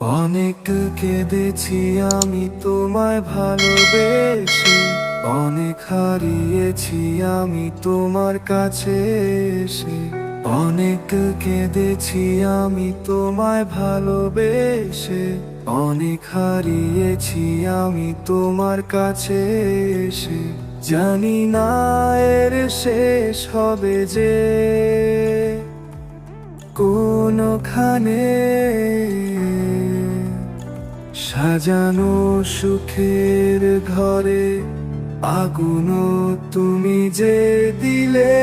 অনেক কেঁদেছি আমি তোমায় ভালোবেসে, অনেক হারিয়েছি আমি তোমার কাছে এসে। অনেক কেঁদেছি আমি তোমায় ভালোবেসে, অনেক হারিয়েছি আমি তোমার কাছে এসে। জানি না এর শেষ হবে যে কোনখানে। সাজানো সুখের ঘরে আগুন তুমি যে দিলে।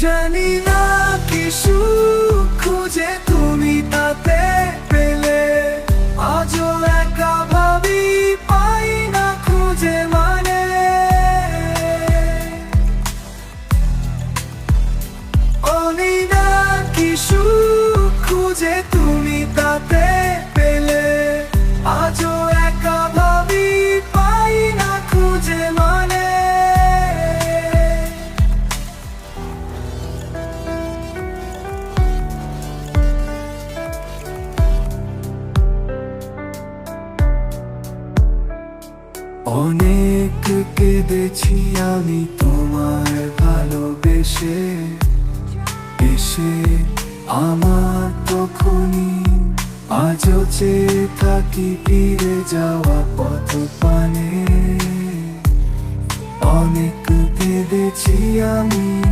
জানি না কিছু খুঁজে খুঁজে তুমি তাতে পেলে, আজও একা ভাবি পাই না খুঁজে মানে। অনেক কেঁদেছি আমি তোমার ভালোবেসে, এসে আমার তখনই আজও চেয়ে থাকি ফিরে যাওয়া পথ পানে। অনেক কেঁদেছি আমি,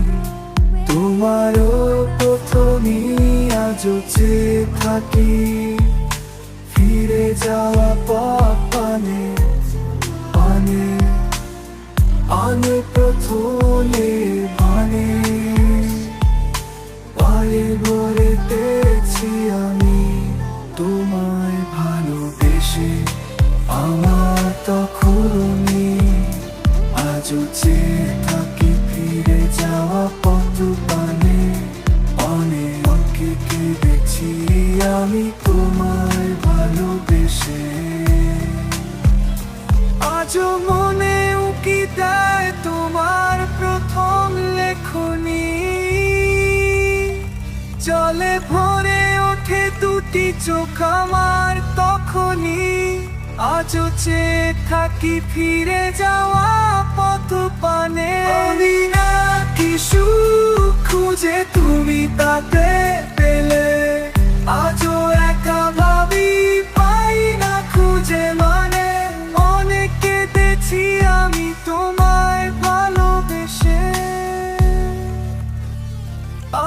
তোমারও প্রথমই আজও চেয়ে থাকি। ফিরে যাওয়া পথ পানে। আজও চেয়ে থাকি ফিরে যাওয়া পথ পানে অনেক কেঁদেছি আমি তোমায় ভালোবেসে। আজও মনে উকি দেয় তোমার প্রথম লেখনি। জলে ভরে ওঠে দুটি চোখ আমার তখনই। আজও থাকি ফিরে যাওয়া পথ পানে না কি সুখ খুঁজে তুমি তাতে পেলে। আজও একা ভাবি পাই না খুঁজে মানে অনেক কেঁদেছি আমি তোমায় ভালোবেসে।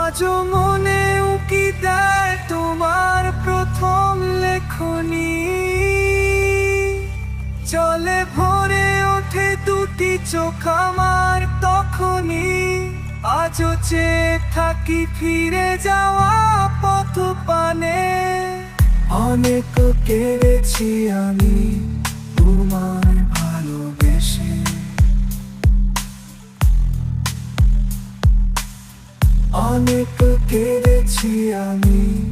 আজও মনে উকি দেয় তোমার প্রথম লেখনি? চলে ভরে ওঠে দুটি চোখ আমার তখনই। আজ চেয়ে থাকি ফিরে যাওয়া পথ পানে অনেক কেড়েছি আমি তোমার ভালোবেসে। অনেক কেড়েছি আমি